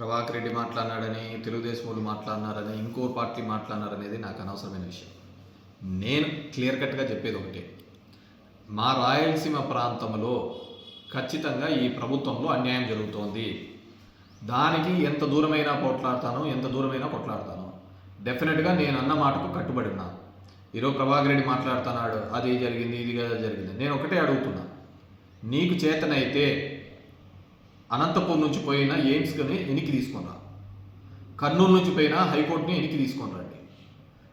ప్రభాకర్ రెడ్డి మాట్లాడినాడని తెలుగుదేశం వాళ్ళు మాట్లాడినారని ఇంకో పార్టీ మాట్లాడినారనేది నాకు అనవసరమైన విషయం. నేను క్లియర్ కట్గా చెప్పేది ఒకటే. మా రాయలసీమ ప్రాంతంలో ఖచ్చితంగా ఈ ప్రభుత్వంలో అన్యాయం జరుగుతోంది. దానికి ఎంత దూరమైనా కొట్లాడతాను ఎంత దూరమైనా కొట్లాడతాను. డెఫినెట్గా నేను అన్న మాటకు కట్టుబడి ఉన్నాను ఈరోజు ప్రభాకర్ రెడ్డి మాట్లాడుతున్నాడు అది జరిగింది ఇది జరిగింది. నేను ఒకటే అడుగుతున్నా. నీకు చేతనైతే అనంతపూర్ నుంచి పోయిన ఎయిమ్స్ని ఎనికి తీసుకొని రా కర్నూలు నుంచి పోయిన హైకోర్టుని ఎనికి తీసుకొని రండి.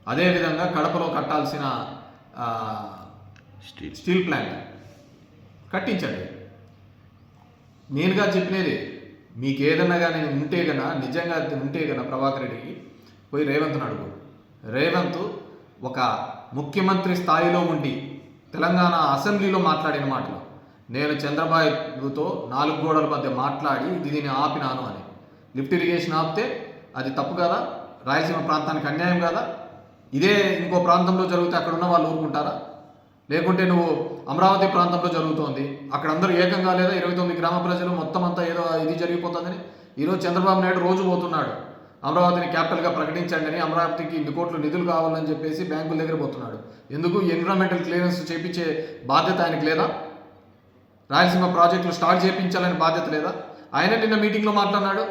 అదేవిధంగా కడపలో కట్టాల్సిన స్టీల్. ప్లాంట్ కట్టించండి. నేనుగా చెప్పినది మీకు ఏదన్నా కానీ ఉంటే గన నిజంగా ఉంటే గన ప్రభాకర్ రెడ్డికి పోయి రేవంత్ని అడుగు. రేవంత్ ఒక ముఖ్యమంత్రి స్థాయిలో ఉండి తెలంగాణ అసెంబ్లీలో మాట్లాడిన మాటలు. నేను చంద్రబాబుతో నాలుగు గోడల మధ్య మాట్లాడి ఇది దీన్ని ఆపినాను అని. లిఫ్ట్ ఇరిగేషన్ ఆపితే అది తప్పు కదా? రాయలసీమ ప్రాంతానికి అన్యాయం కదా? ఇదే ఇంకో ప్రాంతంలో జరిగితే అక్కడ ఉన్న వాళ్ళు ఊరుకుంటారా? లేకుంటే నువ్వు అమరావతి ప్రాంతంలో జరుగుతోంది అక్కడ అందరూ ఏకంగా లేదా ఇరవై తొమ్మిది గ్రామ ప్రజలు మొత్తం అంతా ఏదో ఇది జరిగిపోతుందని? ఈరోజు చంద్రబాబు నాయుడు రోజు పోతున్నాడు. అమరావతిని క్యాపిటల్గా ప్రకటించండి అని అమరావతికి ఇన్ని కోట్లు నిధులు కావాలని చెప్పేసి బ్యాంకుల దగ్గర పోతున్నాడు. ఎందుకు? ఎన్విరాన్మెంటల్ క్లియరెన్స్ చేపించే బాధ్యత ఆయనకి లేదా? రాయలసీమ ప్రాజెక్టులు స్టార్ట్ చేయించాలని బాధ్యత లేదా? ఆయన నిన్న మీటింగ్లో మాట్లాడినాడు.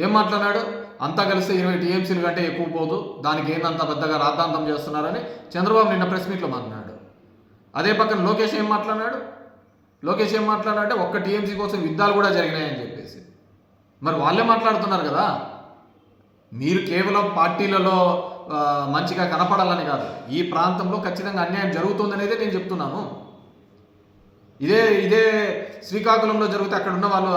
ఏం మాట్లాడినాడు? అంతా కలిస్తే ఇరవై టీఎంసీలు కంటే ఎక్కువ పోదు. దానికి ఏందంత పెద్దగా రాద్ధాంతం చేస్తున్నారని చంద్రబాబు నిన్న ప్రెస్ మీట్లో మాట్లాడాడు అదే పక్కన లోకేష్ ఏం మాట్లాడినాడు? లోకేష్ ఏం మాట్లాడాడంటే ఒక్క టీఎంసీ కోసం యుద్ధాలు కూడా జరిగినాయని చెప్పేసి. మరి వాళ్ళే మాట్లాడుతున్నారు కదా? మీరు కేవలం పార్టీలలో మంచిగా కనపడాలని కాదు. ఈ ప్రాంతంలో ఖచ్చితంగా అన్యాయం జరుగుతుందనేదే నేను చెప్తున్నాను. ఇదే ఇదే శ్రీకాకుళంలో జరిగితే అక్కడ ఉన్న వాళ్ళు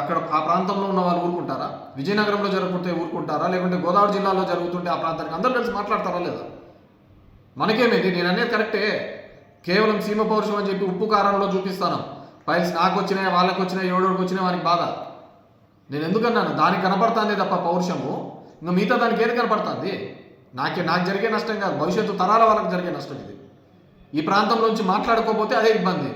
అక్కడ ఆ ప్రాంతంలో ఉన్న వాళ్ళు ఊరుకుంటారా? విజయనగరంలో జరుగుతుంటే ఊరుకుంటారా? లేకుంటే గోదావరి జిల్లాలో జరుగుతుంటే ఆ ప్రాంతానికి అందరూ కలిసి మాట్లాడతారా లేదా? మనకేమేది? నేను అనేది కరెక్టే. కేవలం సీమ పౌరుషం అని చెప్పి ఉప్పు కారంలో చూపిస్తాను. ఫైల్స్ నాకు వచ్చినాయి వాళ్ళకి వచ్చినాయి ఏడోడికి వచ్చినాయి వానికి బాధ. నేను ఎందుకన్నాను దానికి కనపడుతుంది తప్ప పౌరుషము. ఇంకా మిగతా దానికి ఏది కనపడుతుంది? నాకే నాకు జరిగే నష్టం కాదు. భవిష్యత్తు తరాల వాళ్ళకి జరిగే నష్టం ఇది. ఈ ప్రాంతంలోంచి మాట్లాడుకోకపోతే అదే ఇబ్బంది.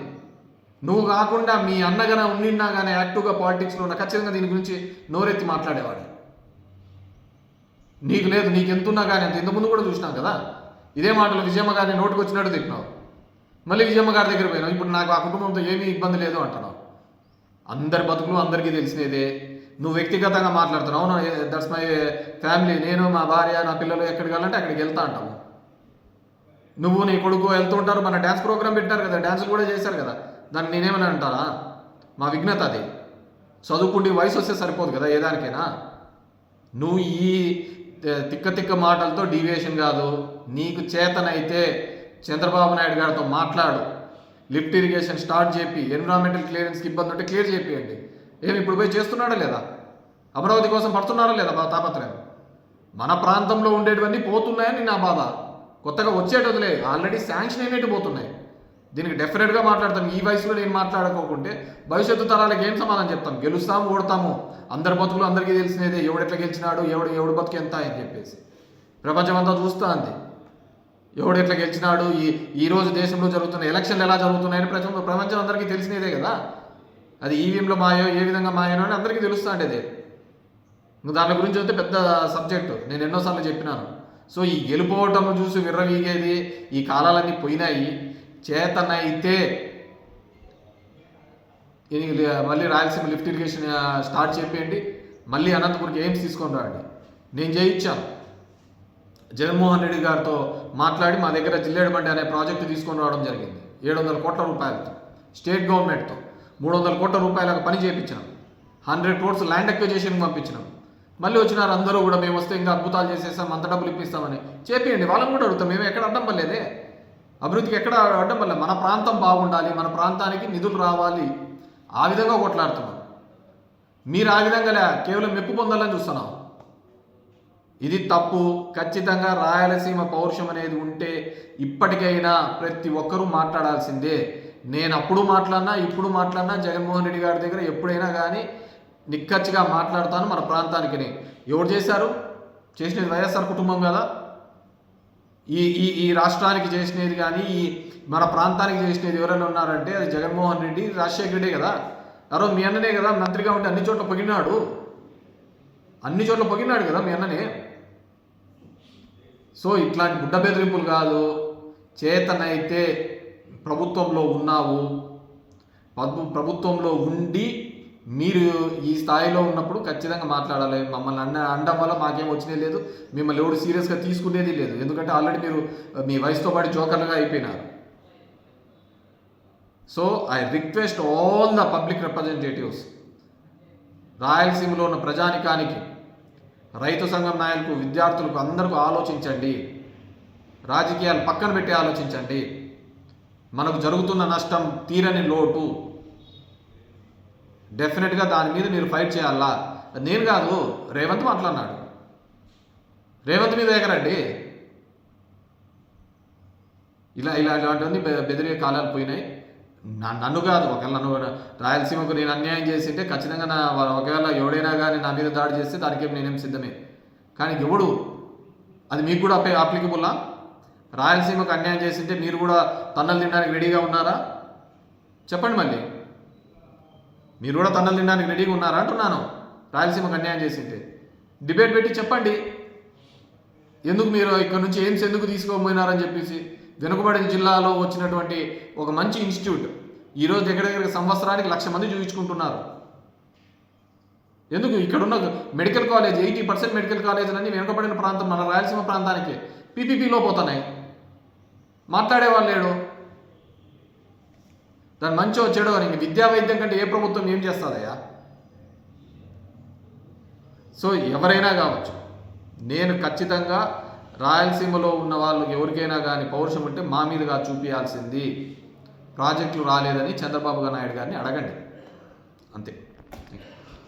నువ్వు కాకుండా మీ అన్నగానే ఉండినా కానీ యాక్టివ్గా పాలిటిక్స్లో ఉన్న ఖచ్చితంగా దీని గురించి నోరెత్తి మాట్లాడేవాడు. నీకు లేదు నీకు ఎంతున్నా కానీ అంత ఇంతకుముందు కూడా చూసినాం కదా. ఇదే మాటలు విజయమ్మ గారిని నోటుకు వచ్చినట్టు తిట్టినావు. మళ్ళీ విజయమ్మ గారి దగ్గర పోయినావు. ఇప్పుడు నాకు ఆ కుటుంబంతో ఏమీ ఇబ్బంది లేదు అంటున్నావు. అందరి బతుకులు అందరికీ తెలిసినదే. నువ్వు వ్యక్తిగతంగా మాట్లాడుతున్నావు. అవును దట్స్ మై ఫ్యామిలీ. నేను మా భార్య నా పిల్లలు ఎక్కడికి వెళ్ళాలంటే అక్కడికి వెళ్తా అంటావు నువ్వు నీ కొడుకు వెళ్తూ ఉంటారు మన డ్యాన్స్ ప్రోగ్రామ్ పెట్టారు కదా డ్యాన్సులు కూడా చేశారు కదా. దాన్ని నేనేమని అంటారా మా విఘ్నత అది. చదువుకుంటే వయసు వస్తే సరిపోదు కదా ఏ దానికైనా. నువ్వు ఈ తిక్క తిక్క మాటలతో డీవియేషన్ కాదు. నీకు చేతనైతే చంద్రబాబు నాయుడు గారితో మాట్లాడు. లిఫ్ట్ ఇరిగేషన్ స్టార్ట్ చేపి ఎన్విరాన్మెంటల్ క్లియరెన్స్కి ఇబ్బంది ఉంటే క్లియర్ చేపియండి. ఏమి ఇప్పుడు పోయి చేస్తున్నాడా లేదా? అమరావతి కోసం పడుతున్నారా లేదా? బా తాపత్రయం. మన ప్రాంతంలో ఉండేటివన్నీ పోతున్నాయని నా బాధ. కొత్తగా వచ్చేటోదిలే ఆల్రెడీ శాంక్షన్ అయినట్టు పోతున్నాయి. దీనికి డెఫినెట్గా మాట్లాడతాం. ఈ వయసులో నేను మాట్లాడుకోకుంటే భవిష్యత్తు తరాలకు ఏం సమాధానం చెప్తాం? గెలుస్తాము ఓడతాము. అందరి బతుకులు అందరికీ తెలిసినదే. ఎవడెట్లా గెలిచినాడు ఎవడు ఎవడు బతుకు ఎంత అని చెప్పేసి. ప్రపంచం అంతా చూస్తా అంది ఎవడు ఎట్లా గెలిచినాడు ఈ ఈరోజు దేశంలో జరుగుతున్న ఎలక్షన్లు ఎలా జరుగుతున్నాయని ప్రపంచం ప్రపంచం అందరికీ తెలిసినదే కదా. అది ఈవీఎంలో మాయో ఏ విధంగా మాయనో అని అందరికీ తెలుస్తా ఉండేది దాని గురించి అయితే పెద్ద సబ్జెక్టు నేను ఎన్నోసార్లు చెప్పినాను. సో ఈ గెలుపోవటం చూసి విర్రవీగేది ఈ కాలాలన్నీ పోయినాయి. చేతనైతే మళ్ళీ రాయలసీమ లిఫ్ట్ ఇరిగేషన్ స్టార్ట్ చేయండి మళ్ళీ అనంతపురికి ఎయిమ్స్ తీసుకొని రాండి. నేను చేయించాను జగన్మోహన్ రెడ్డి గారితో మాట్లాడి మా దగ్గర జిల్లేడు బండి అనే ప్రాజెక్టు తీసుకొని రావడం జరిగింది. ఏడు వందల కోట్ల రూపాయలతో స్టేట్ గవర్నమెంట్తో మూడు వందల కోట్ల రూపాయలకు పని చేయించినాం హండ్రెడ్ క్రోడ్స్ ల్యాండ్ అక్విజేషన్కి పంపించినాం. మళ్ళీ వచ్చినారు అందరూ కూడా మేము వస్తే ఇంకా అద్భుతాలు చేసేస్తాం అంత డబ్బులు ఇప్పిస్తామని. చేపియండి వాళ్ళని కూడా అడుగుతాం మేము ఎక్కడ అడ్డం పడలేదే? అభివృద్ధికి ఎక్కడ అడ్డం పడలేదు మన ప్రాంతం బాగుండాలి మన ప్రాంతానికి నిధులు రావాలి. ఆ విధంగా కొట్లాడుతున్నాం మీరు ఆ విధంగా కేవలం మెప్పు పొందాలని చూస్తున్నాం. ఇది తప్పు. ఖచ్చితంగా రాయలసీమ పౌరుషం అనేది ఉంటే ఇప్పటికైనా ప్రతి ఒక్కరూ మాట్లాడాల్సిందే. నేను అప్పుడు మాట్లాడినా ఇప్పుడు మాట్లాడినా జగన్మోహన్ రెడ్డి గారి దగ్గర ఎప్పుడైనా కానీ నిక్కచ్చిగా మాట్లాడతాను మన ప్రాంతానికి. ఎవరు చేశారు? చేసినది వైఎస్ఆర్ కుటుంబం కదా. ఈ ఈ ఈ రాష్ట్రానికి చేసినది కానీ ఈ మన ప్రాంతానికి చేసినది ఎవరైనా ఉన్నారంటే అది జగన్మోహన్ రెడ్డి రాజశేఖర రెడ్డి కదా. అరో మీ అన్ననే కదా మంత్రిగా ఉంటే అన్ని చోట్ల పొగినాడు అన్ని చోట్ల పొగినాడు కదా మీ అన్ననే. సో ఇట్లాంటి గుడ్డ బెదిరింపులు కాదు. చేతనైతే ప్రభుత్వంలో ఉన్నావు. ప్రభుత్వంలో ఉండి మీరు ఈ స్థాయిలో ఉన్నప్పుడు ఖచ్చితంగా మాట్లాడాలి. మమ్మల్ని అన్న అనడం వల్ల మాకేం వచ్చినే లేదు. మిమ్మల్ని ఎవరు సీరియస్గా తీసుకునేది లేదు. ఎందుకంటే ఆల్రెడీ మీరు మీ వయసుతో పాటు జోకర్లుగా అయిపోయినారు. So I request all the public representatives. రాయలసీమలో ఉన్న ప్రజానికానికి రైతు సంఘం నాయకులకు విద్యార్థులకు అందరికీ ఆలోచించండి. రాజకీయాలు పక్కన పెట్టి ఆలోచించండి. మనకు జరుగుతున్న నష్టం తీరని లోటు. డెఫినెట్గా దాని మీద మీరు ఫైట్ చేయాలా? నేను కాదు రేవంత్ మాట్లాడినాడు. రేవంత్ మీద ఎగరండి. ఇలా ఇలా ఇలాంటివన్నీ బె- బెదిరే కాలాలు పోయినాయి. నన్ను కాదు ఒకవేళ నన్ను రాయలసీమకు నేను అన్యాయం చేసింటే ఖచ్చితంగా నా ఒకవేళ ఎవడైనా కానీ నా మీద దాడి చేస్తే దానికే నేనేం సిద్ధమే. కానీ ఎవడు? అది మీకు కూడా అప్లికబుల్లా రాయలసీమకు అన్యాయం చేసింటే మీరు కూడా తన్నలు తినడానికి రెడీగా ఉన్నారా? చెప్పండి మళ్ళీ. మీరు కూడా తన్నులు తినడానికి రెడీగా ఉన్నారా అంటున్నాను. రాయలసీమకు అన్యాయం చేసింటే. డిబేట్ పెట్టి చెప్పండి. ఎందుకు మీరు ఇక్కడ నుంచి ఎయిమ్స్ ఎందుకు తీసుకోపోయినారని చెప్పేసి. వెనుకబడిన జిల్లాలో వచ్చినటువంటి ఒక మంచి ఇన్స్టిట్యూట్ ఈరోజు దగ్గర దగ్గర సంవత్సరానికి లక్ష మంది చూపించుకుంటున్నారు. ఎందుకు ఇక్కడున్న medical college eighty percent medical కాలేజీలన్నీ వెనుకబడిన ప్రాంతం మన రాయలసీమ ప్రాంతానికి. పీపీపీలో పోతున్నాయి. మాట్లాడేవాళ్ళు లేడు. దాని మంచో చెడో అని విద్యా వైద్యం కంటే ఏ ప్రభుత్వం ఏం చేస్తుందయ్యా? సో ఎవరైనా కావచ్చు నేను ఖచ్చితంగా రాయలసీమలో ఉన్న వాళ్ళకి ఎవరికైనా కానీ పౌరుషం ఉంటే మా మీదుగా చూపించాల్సింది ప్రాజెక్టులు రాలేదని చంద్రబాబు నాయుడు గారిని అడగండి. అంతే.